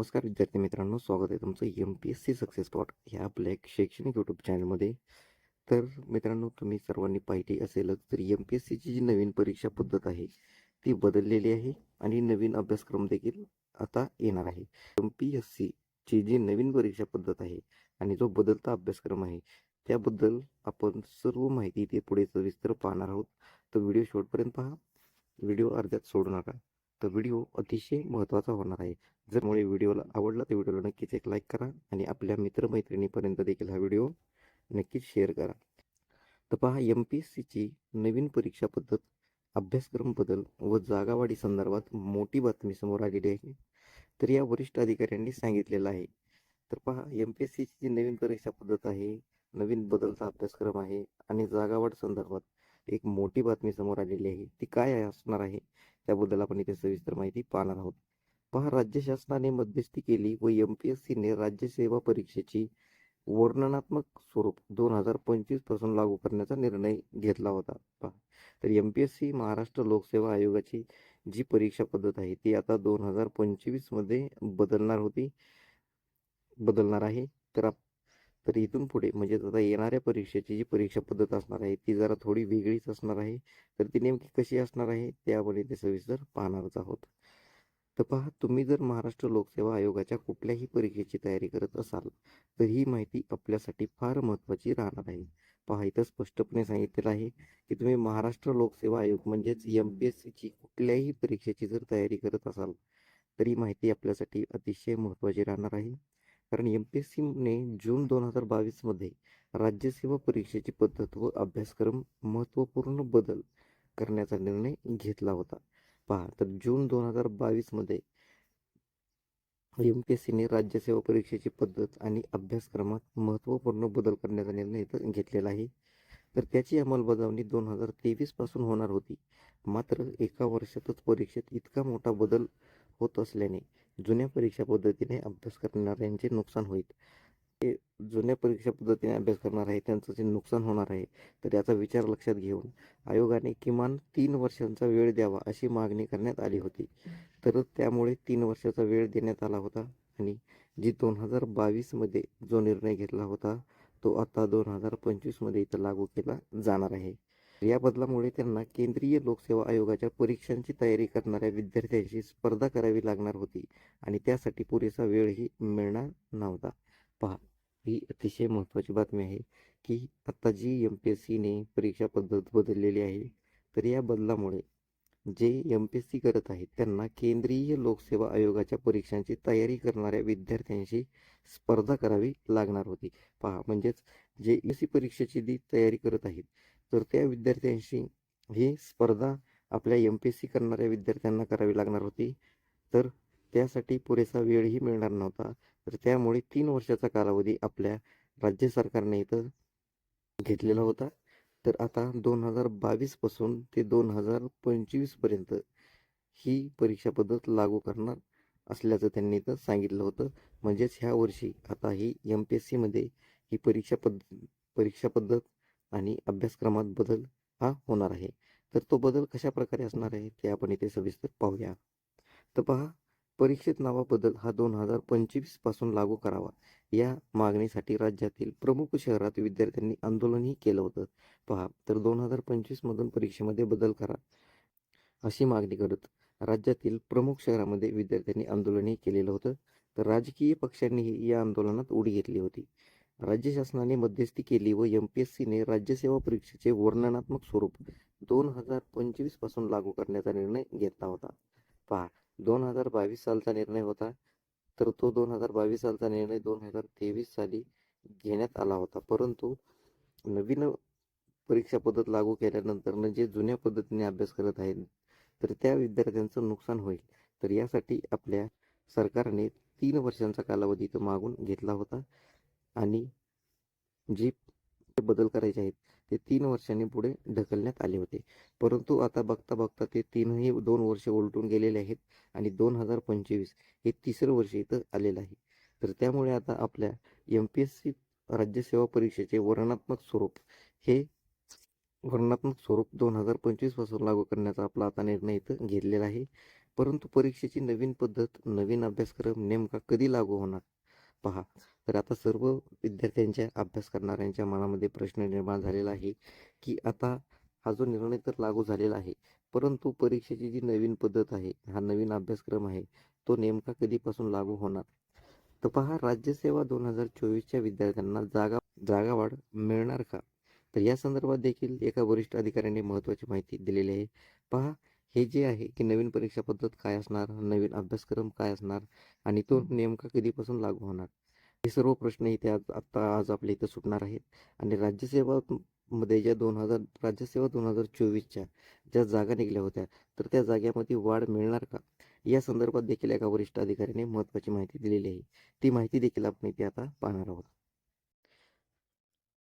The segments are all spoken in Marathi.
नमस्कार विद्यार्थी मित्रांनो स्वागत आहे तुमचं M P S C success pot ह्या आपल्या शैक्षणिक यूट्यूब चॅनलमध्ये तर मित्रांनो तुम्ही सर्वांनी पाहिली असेलच तर एम पी एस सीची जी नवीन परीक्षा पद्धत आहे ती बदललेली आहे आणि नवीन अभ्यासक्रम देखील आता येणार आहे. एम पी एस सीची जी नवीन परीक्षा पद्धत आहे आणि जो बदलता अभ्यासक्रम आहे त्याबद्दल आपण सर्व माहिती इथे पुढे सविस्तर पाहणार आहोत. तर व्हिडिओ शेवटपर्यंत पहा. व्हिडिओ अर्ध्यात सोडू नका. तर व्हिडिओ अतिशय महत्त्वाचा होणार आहे. जर मुळे व्हिडिओला आवडला तर व्हिडिओला नक्कीच एक लाईक करा आणि आपल्या मित्रमैत्रिणीपर्यंत देखील हा व्हिडिओ नक्कीच शेअर करा. तर पहा एम पी एस सीची नवीन परीक्षा पद्धत अभ्यासक्रम बदल व जागावाढी संदर्भात मोठी बातमी समोर आलेली आहे. तर या वरिष्ठ अधिकाऱ्यांनी सांगितलेलं आहे. तर पहा एम पी एस सीची जी नवीन परीक्षा पद्धत आहे नवीन बदलचा अभ्यासक्रम आहे आणि जागावाढ संदर्भात एक मोठी बातमी समोर आलेली आहे. ती काय असणार आहे? त्याबद्दल आपण इथे सविस्तर माहिती पाहणार आहोत. पहा राज्य शासनाने मध्यस्थी केली व एम पी एस सीने राज्यसेवा परीक्षेची वर्णनात्मक स्वरूप दोन हजार पंचवीसपासून लागू करण्याचा निर्णय घेतला होता. पहा तर M P S C Maharashtra लोकसेवा आयोगाची जी परीक्षा पद्धत आहे ती आता दोन हजार पंचवीसमध्ये बदलणार होती बदलणार आहे. तर आप तर इथून पुढे म्हणजे आता येणाऱ्या परीक्षेची जी परीक्षा पद्धत असणार आहे ती जरा थोडी वेगळीच असणार आहे. तर ती नेमकी कशी असणार आहे ते आपण इथे सविस्तर पाहणारच आहोत. तर पहा तुम्ही जर महाराष्ट्र लोकसेवा आयोगाच्या कुठल्याही परीक्षेची तयारी करत असाल तर ही माहिती आपल्यासाठी फार महत्त्वाची राहणार आहे. पहा इथं स्पष्टपणे सांगितलेलं आहे की तुम्ही महाराष्ट्र लोकसेवा आयोग म्हणजेच एम पी एस सीची कुठल्याही परीक्षेची जर तयारी करत असाल तर ही माहिती आपल्यासाठी अतिशय महत्त्वाची राहणार आहे. कारण एम पी एस सीने जून दोन हजार बावीसमध्ये राज्यसेवा परीक्षेची पद्धत व अभ्यासक्रम महत्त्वपूर्ण बदल करण्याचा निर्णय घेतला होता. पहा तर जून दोन हजार बावीसमध्ये एम पी एस सीने राज्यसेवा परीक्षेची पद्धत आणि अभ्यासक्रमात महत्त्वपूर्ण बदल करण्याचा निर्णय इथं घेतलेला आहे. तर त्याची अंमलबजावणी दोन हजार तेवीसपासून होणार होती. मात्र एका वर्षातच परीक्षेत इतका मोठा बदल होत असल्याने जुन्या परीक्षा पद्धतीने अभ्यास करणाऱ्यांचे नुकसान होईल. ते जुन्या परीक्षा पद्धतीने अभ्यास करणार आहे त्यांचं जे नुकसान होणार आहे तर याचा विचार लक्षात घेऊन आयोगाने किमान तीन वर्षांचा वेळ द्यावा अशी मागणी करण्यात आली होती. तर त्यामुळे तीन वर्षाचा वेळ देण्यात आला होता आणि जी दोन हजार बावीसमध्ये जो निर्णय घेतला होता तो आता दोन हजार पंचवीसमध्ये इथं लागू केला जाणार आहे. या बदलामुळे त्यांना केंद्रीय लोकसेवा आयोगाच्या परीक्षांची तयारी करणाऱ्या विद्यार्थ्यांशी स्पर्धा करावी लागणार होती आणि त्यासाठी पुरेसा वेळही मिळणार नव्हता. पहा ही अतिशय महत्त्वाची बातमी आहे की आत्ता जी एम पी एस सीने परीक्षा पद्धत बदललेली आहे तर या बदलामुळे जे एम पी एस सी करत आहेत त्यांना केंद्रीय लोकसेवा आयोगाच्या परीक्षांची तयारी करणाऱ्या विद्यार्थ्यांशी स्पर्धा करावी लागणार होती. पहा म्हणजेच जे यू सी परीक्षेची जी तयारी करत आहेत तर त्या विद्यार्थ्यांशी ही स्पर्धा आपल्या एम पी एस सी करणाऱ्या विद्यार्थ्यांना करावी लागणार होती. तर त्यासाठी पुरेसा वेळही मिळणार नव्हता. तर त्यामुळे तीन वर्षाचा कालावधी आपल्या राज्य सरकारने इथं घेतलेला होता. तर आता दोन हजार बावीसपासून ते दोन हजार पंचवीसपर्यंत ही परीक्षा पद्धत लागू करणार असल्याचं त्यांनी इथं सांगितलं होतं. म्हणजेच ह्या वर्षी आता ही एम पी एस सीमध्ये ही परीक्षा पद्ध परीक्षा पद्धत आणि अभ्यासक्रमात बदल हा होणार आहे. तर तो बदल कशा प्रकारे असणार आहे ते आपण इथे सविस्तर पाहूया. तर पहा परीक्षेत नावाबदल हा दोन हजार पंचवीसपासून लागू करावा या मागणीसाठी राज्यातील प्रमुख शहरात विद्यार्थ्यांनी आंदोलनही केलं होतं. पहा तर दोन हजार पंचवीसमधून परीक्षेमध्ये बदल करा अशी मागणी करत राज्यातील प्रमुख शहरामध्ये विद्यार्थ्यांनी आंदोलनही केलेलं होतं. तर राजकीय पक्षांनीही या आंदोलनात उडी घेतली होती. राज्य शासनाने मध्यस्थी केली व एम पी एस सीने राज्यसेवा परीक्षेचे वर्णनात्मक स्वरूप दोन हजार पंचवीसपासून लागू करण्याचा निर्णय घेतला होता. पहा दोन हजार बावीस सालचा निर्णय होता तर तो दोन हजार बावीस सालचा निर्णय दोन हजार तेवीस साली घेण्यात आला होता. परंतु नवीन परीक्षा पद्धत लागू केल्यानंतर जे जुन्या पद्धतीने अभ्यास करत आहेत तर त्या विद्यार्थ्यांचं नुकसान होईल. तर यासाठी आपल्या सरकारने तीन वर्षांचा कालावधी तो मागून घेतला होता आणि जी बदल करायचे आहेत ते तीन वर्षांनी पुढे ढकलण्यात आले होते. परंतु आता बघता बघता ते तीनही दोन वर्ष उलटून गेलेले आहेत आणि दोन हजार पंचवीस हे तिसरं वर्ष इथं आलेलं आहे. तर त्यामुळे आता आपल्या एम पी एस सी राज्यसेवा परीक्षेचे वर्णनात्मक स्वरूप हे वर्णनात्मक स्वरूप दोन हजार पंचवीसपासून लागू करण्याचा आपला आता निर्णय इथं घेतलेला आहे. परंतु परीक्षेची नवीन पद्धत नवीन अभ्यासक्रम नेमका कधी लागू होणार? पहा तर आता सर्व विद्यार्थ्यांच्या अभ्यास करणाऱ्यांच्या मनामध्ये प्रश्न निर्माण झालेला आहे की आता हा जो निर्णय तर लागू झालेला आहे परंतु परीक्षेची जी नवीन पद्धत आहे हा नवीन अभ्यासक्रम आहे तो नेमका कधीपासून लागू होणार? तर पहा राज्यसेवा दोन हजार चोवीसच्या विद्यार्थ्यांना जागा जागा वाढ मिळणार का? तर या संदर्भात देखील एका वरिष्ठ अधिकाऱ्याने महत्त्वाची माहिती दिलेली आहे. पहा हे जे आहे की नवीन परीक्षा पद्धत काय असणार नवीन अभ्यासक्रम काय असणार आणि तो नेमका कधीपासून लागू होणार? हे सर्व प्रश्न इथे आज आत्ता आज आपल्या इथं सुटणार आहेत. आणि राज्यसेवा मध्ये ज्या दोन हजार राज्यसेवा दोन हजार चोवीसच्या ज्या जागा निघल्या होत्या तर त्या जाग्यामध्ये वाढ मिळणार का? या संदर्भात देखील एका वरिष्ठ अधिकाऱ्याने महत्त्वाची माहिती दिलेली आहे. ती माहिती देखील आपण इथे आता पाहणार आहोत.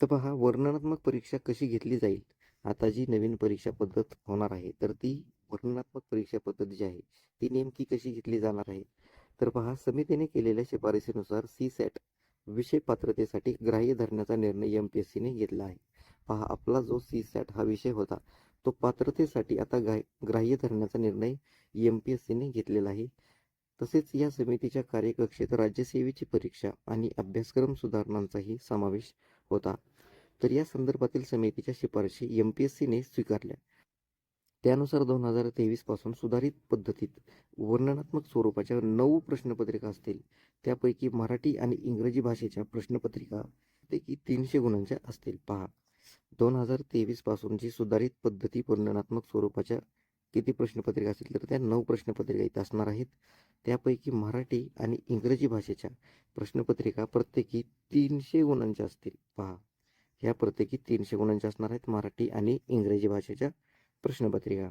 तर पहा वर्णनात्मक परीक्षा कशी घेतली जाईल? आता जी नवीन परीक्षा पद्धत होणार आहे तर ती वर्णनात्मक परीक्षा पद्धत जी आहे ती नेमकी कशी घेतली जाणार आहे? तर पहा समितीने केलेल्या शिफारसीनुसार सी सॅट विषय पात्रतेसाठी ग्राह्य धरण्याचा निर्णय एम पी एस सीने घेतला आहे. पहा आपला जो सी सॅट हा विषय होता तो पात्रतेसाठी आता ग्राह्य धरण्याचा निर्णय एम पी एस सीने घेतलेला आहे. तसेच या समितीच्या कार्यकक्षेत राज्यसेवेची परीक्षा आणि अभ्यासक्रम सुधारणांचाही समावेश होता. तर या संदर्भातील समितीच्या शिफारशी एम पी एस सीने स्वीकारल्या. त्यानुसार दोन हजार तेवीसपासून सुधारित पद्धतीत वर्णनात्मक स्वरूपाच्या नऊ प्रश्नपत्रिका असतील. त्यापैकी मराठी आणि इंग्रजी भाषेच्या प्रश्नपत्रिका पैकी तीनशे गुणांच्या असतील. पहा. दोन हजार तेवीसपासूनची जी सुधारित पद्धती वर्णनात्मक स्वरूपाच्या किती प्रश्नपत्रिका असतील तर त्या नऊ प्रश्नपत्रिका इथे असणार आहेत. त्यापैकी मराठी आणि इंग्रजी भाषेच्या प्रश्नपत्रिका प्रत्येकी तीनशे गुणांच्या असतील. पहा. ह्या प्रत्येकी तीनशे गुणांच्या असणार आहेत मराठी आणि इंग्रजी भाषेच्या प्रश्नपत्रिका.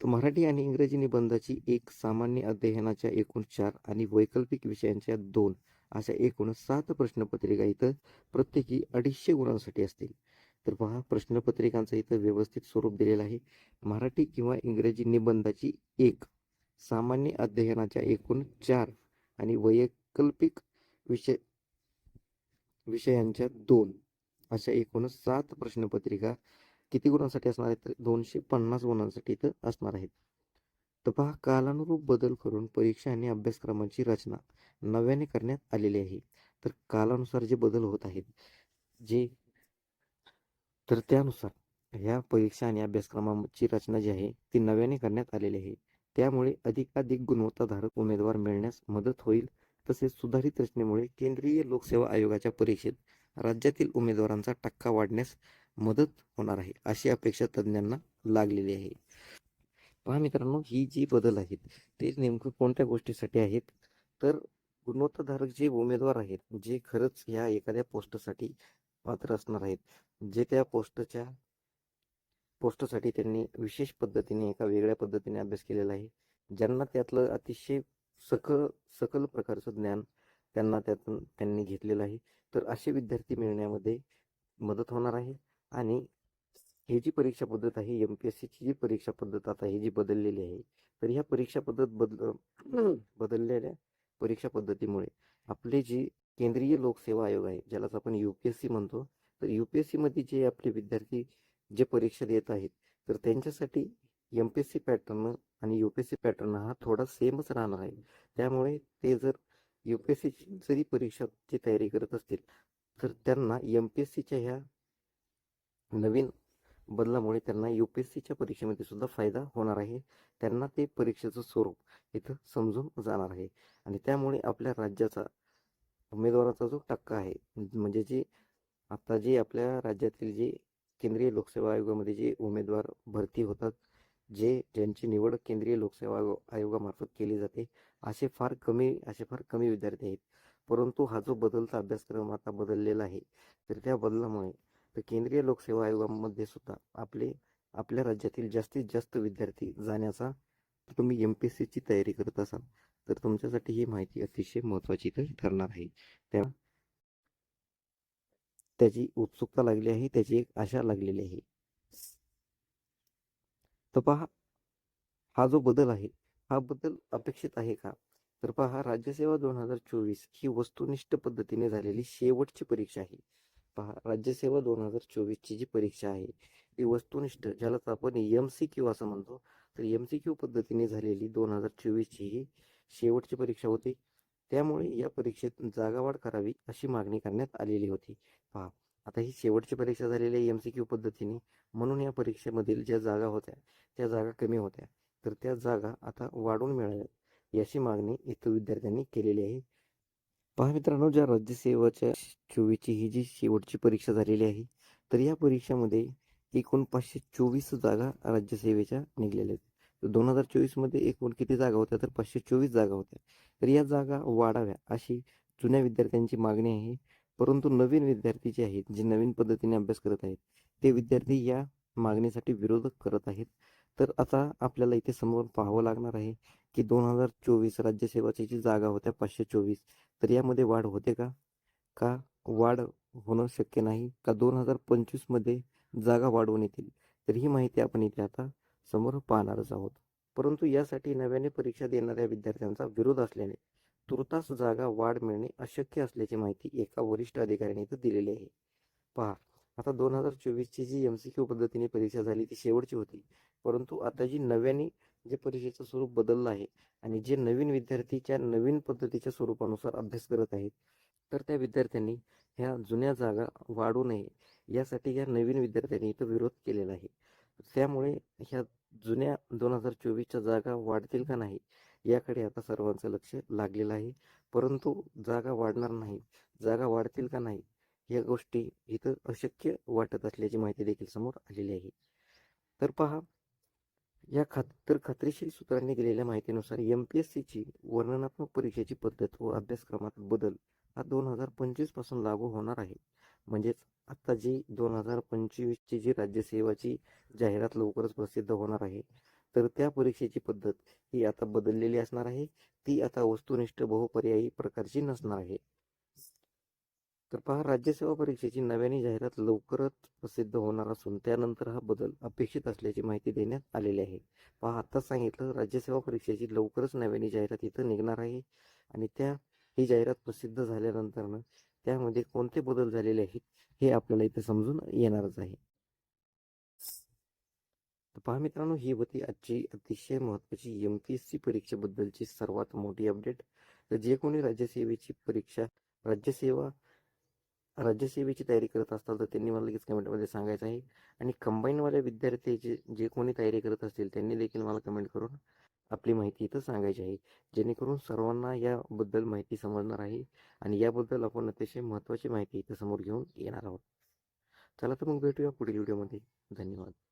तर मराठी आणि इंग्रजी निबंधाची एक सामान्य अध्ययनाच्या एकूण चार आणि वैकल्पिक विषयांच्या दोन अशा एकूण सात प्रश्नपत्रिका इथं प्रत्येकी अडीचशे गुणांसाठी असतील. तर पहा प्रश्नपत्रिकांचं इथं व्यवस्थित स्वरूप दिलेलं आहे. मराठी किंवा इंग्रजी निबंधाची एक सामान्य अध्ययनाच्या एकूण चार आणि वैकल्पिक विषय विषयांच्या दोन अशा एकूण सात प्रश्नपत्रिका किती गुणांसाठी असणार आहेत? तर दोनशे पन्नास गुणांसाठी इथं असणार आहेत. तर पहा कालानुरूप बदल करून परीक्षा आणि अभ्यासक्रमांची रचना नव्याने करण्यात आलेली आहे. तर कालानुसार जे बदल होत आहेत जे तर त्यानुसार ह्या परीक्षा आणि अभ्यासक्रमाची रचना जी आहे ती नव्याने करण्यात आलेली आहे. त्यामुळे अधिकाधिक गुणवत्ताधारक उमेदवार मिळण्यास मदत होईल. तसेच सुधारित रचनेमुळे केंद्रीय लोकसेवा आयोगाच्या परीक्षेत राज्यातील उमेदवारांचा टक्का वाढण्यास मदत होणार आहे अशी अपेक्षा तज्ज्ञांना लागलेली आहे. पहा मित्रांनो ही जी बदल आहेत ते नेमकं कोणत्या गोष्टीसाठी आहेत? तर गुणवत्ताधारक जे उमेदवार आहेत जे खरंच ह्या एखाद्या पोस्टसाठी पात्र असणार आहेत जे त्या पोस्टच्या पोस्टसाठी त्यांनी विशेष पद्धतीने एका वेगळ्या पद्धतीने अभ्यास केलेला आहे ज्यांना त्यातलं अतिशय सकल सकल प्रकारचं ज्ञान त्यांना त्यातून त्यांनी घेतलेलं आहे. तर असे विद्यार्थी मिळण्यामध्ये मदत होणार आहे. आणि ही जी परीक्षा पद्धत आहे एम पी एस सीची जी परीक्षा पद्धत आता ही जी बदललेली आहे तर ह्या परीक्षा पद्धत बदल बदललेल्या परीक्षा पद्धतीमुळे आपले जी केंद्रीय लोकसेवा आयोग आहे ज्यालाच आपण यू पी एस सी म्हणतो तर यू पी एस सीमध्ये जे आपले विद्यार्थी जे परीक्षा देत आहेत तर त्यांच्यासाठी M P S C pattern आणि U P S C pattern हा थोडा सेमच राहणार आहे. त्यामुळे ते जर यू पी एस सीची जरी परीक्षाची तयारी करत असतील तर त्यांना एम पी एस सीच्या ह्या नवीन बदलामुळे त्यांना यू पी एस सीच्या परीक्षेमध्ये सुद्धा फायदा होणार आहे. त्यांना ते परीक्षेचं स्वरूप इथं समजून जाणार आहे. आणि त्यामुळे आपल्या राज्याचा उमेदवाराचा जो टक्का आहे म्हणजे जी आता जी आपल्या राज्यातील जी केंद्रीय लोकसेवा आयोगामध्ये जे उमेदवार भरती होतात जे ज्यांची निवड केंद्रीय लोकसेवा आयोगामार्फत केली जाते असे फार कमी असे फार कमी विद्यार्थी आहेत. परंतु हा जो बदलता अभ्यासक्रम आता बदललेला आहे तर त्या बदलामुळे तर केंद्रीय लोकसेवा आयोगामध्ये सुद्धा आपले आपल्या राज्यातील जास्तीत जास्त विद्यार्थी जाण्याचा तुम्ही एम पी एस सीची तयारी करत असाल तर तुमच्यासाठी ही माहिती अतिशय महत्त्वाची तर ठरणार आहे. त्या त्याची उत्सुकता लागली आहे त्याची एक आशा लागलेली आहे. तर पहा हा जो बदल आहे हा बदल अपेक्षित आहे का? तर पहा राज्यसेवा दोन हजार चोवीस ही वस्तुनिष्ठ पद्धतीने झालेली शेवटची परीक्षा आहे. पहा राज्यसेवा दोन हजार चोवीसची जी परीक्षा आहे ती वस्तुनिष्ठ ज्यालाच आपण एम सी क्यू असं म्हणतो. तर एम सी क्यू पद्धतीने झालेली दोन हजार चोवीसची ही शेवटची परीक्षा होती. त्यामुळे या परीक्षेत जागावाढ करावी अशी मागणी करण्यात आलेली होती. पहा आता ही शेवटची परीक्षा झालेली आहे एम सी क्यू पद्धतीने. म्हणून या परीक्षेमधील ज्या जागा होत्या त्या जागा कमी होत्या. तर त्या जागा आता वाढून मिळाव्यात याची मागणी इथं विद्यार्थ्यांनी केलेली आहे. पहा मित्रांनो ज्या राज्यसेवाच्या चोवीसची ही जी शेवटची परीक्षा झालेली आहे तर या परीक्षामध्ये एकूण पाचशे चोवीस जागा राज्यसेवेच्या निघलेल्या आहेत. दोन हजार चोवीसमध्ये एकूण किती जागा होत्या? तर पाचशे चोवीस जागा होत्या. तर या जागा वाढाव्या अशी जुन्या विद्यार्थ्यांची मागणी आहे. परंतु नवीन विद्यार्थी जे आहेत जे नवीन पद्धतीने अभ्यास करत आहेत ते विद्यार्थी या मागणीसाठी विरोध करत आहेत. तर आता आपल्याला इथे समोर पाहावं लागणार आहे की दोन हजार चोवीस राज्यसेवाची जी जागा होत्या पाचशे चोवीस तर यामध्ये वाढ होते का? का वाढ होणं शक्य नाही का? दोन हजार पंचवीसमध्ये जागा वाढवून येतील. तर ही माहिती आपण इथे आता समोर पाहणारच आहोत. परंतु यासाठी नव्याने परीक्षा देणाऱ्या विद्यार्थ्यांचा विरोध असल्याने तुर्तास जागा वाढ मिळणे अशक्य असल्याची माहिती एका वरिष्ठ अधिकाऱ्याने इथं दिलेली आहे. पहा आता दोन हजार चोवीसची जी एम सी क्यू पद्धतीने परीक्षा झाली ती शेवटची होती. परंतु आता जी नव्याने जे परीक्षेचं स्वरूप बदललं आहे आणि जे नवीन विद्यार्थीच्या नवीन पद्धतीच्या स्वरूपानुसार अभ्यास करत आहेत तर त्या विद्यार्थ्यांनी ह्या जुन्या जागा वाढू नये. यासाठी या नवीन विद्यार्थ्यांनी इथं विरोध केलेला आहे. त्यामुळे ह्या जुन्या दोन हजार चोवीसच्या जागा वाढतील का नाही याकडे आता सर्वांचं लक्ष लागलेलं आहे. परंतु जागा वाढणार नाही जागा वाढतील का नाही या गोष्टी इथं अशक्य वाटत असल्याची माहिती देखील समोर आलेली आहे. तर पहा या खात तर खात्रीशीर सूत्रांनी दिलेल्या माहितीनुसार एम पी एस सीची वर्णनात्मक परीक्षेची पद्धत व अभ्यासक्रमात बदल हा दोन हजार पंचवीसपासून लागू होणार आहे. म्हणजेच आता जी दोन हजार पंचवीसची जी राज्यसेवाची जाहिरात लवकरच प्रसिद्ध होणार आहे तर त्या परीक्षेची पद्धत ही आता बदललेली असणार आहे. ती आता वस्तुनिष्ठ बहुपर्यायी प्रकारची नसणार आहे. तर पहा राज्यसेवा परीक्षेची नव्याने जाहिरात लवकरच प्रसिद्ध होणार असून त्यानंतर हा बदल अपेक्षित असल्याची माहिती देण्यात आलेली आहे. पहा आत्ताच सांगितलं राज्यसेवा परीक्षेची लवकरच नव्याने जाहिरात इथं निघणार आहे आणि त्या ही जाहिरात प्रसिद्ध झाल्यानंतर त्यामध्ये कोणते बदल झालेले आहेत हे आपल्याला इथं समजून येणारच आहे. तर पहा मित्रांनो ही होती आजची अतिशय महत्त्वाची एम पी एस सी परीक्षेबद्दलची सर्वात मोठी अपडेट तर जे कोणी राज्यसेवेची परीक्षा राज्यसेवा राज्यसेवेची तयारी करत असताल तर त्यांनी मला लगेच कमेंटमध्ये सांगायचं आहे. आणि कंबाईनवाल्या विद्यार्थी जे जे कोणी तयारी करत असतील त्यांनी देखील मला कमेंट करून आपली माहिती इथं सांगायची आहे. जेणेकरून सर्वांना याबद्दल माहिती समजणार आहे आणि याबद्दल आपण अतिशय महत्त्वाची माहिती इथं समोर घेऊन येणार आहोत. चला तर मग भेटूया पुढील व्हिडिओमध्ये. धन्यवाद.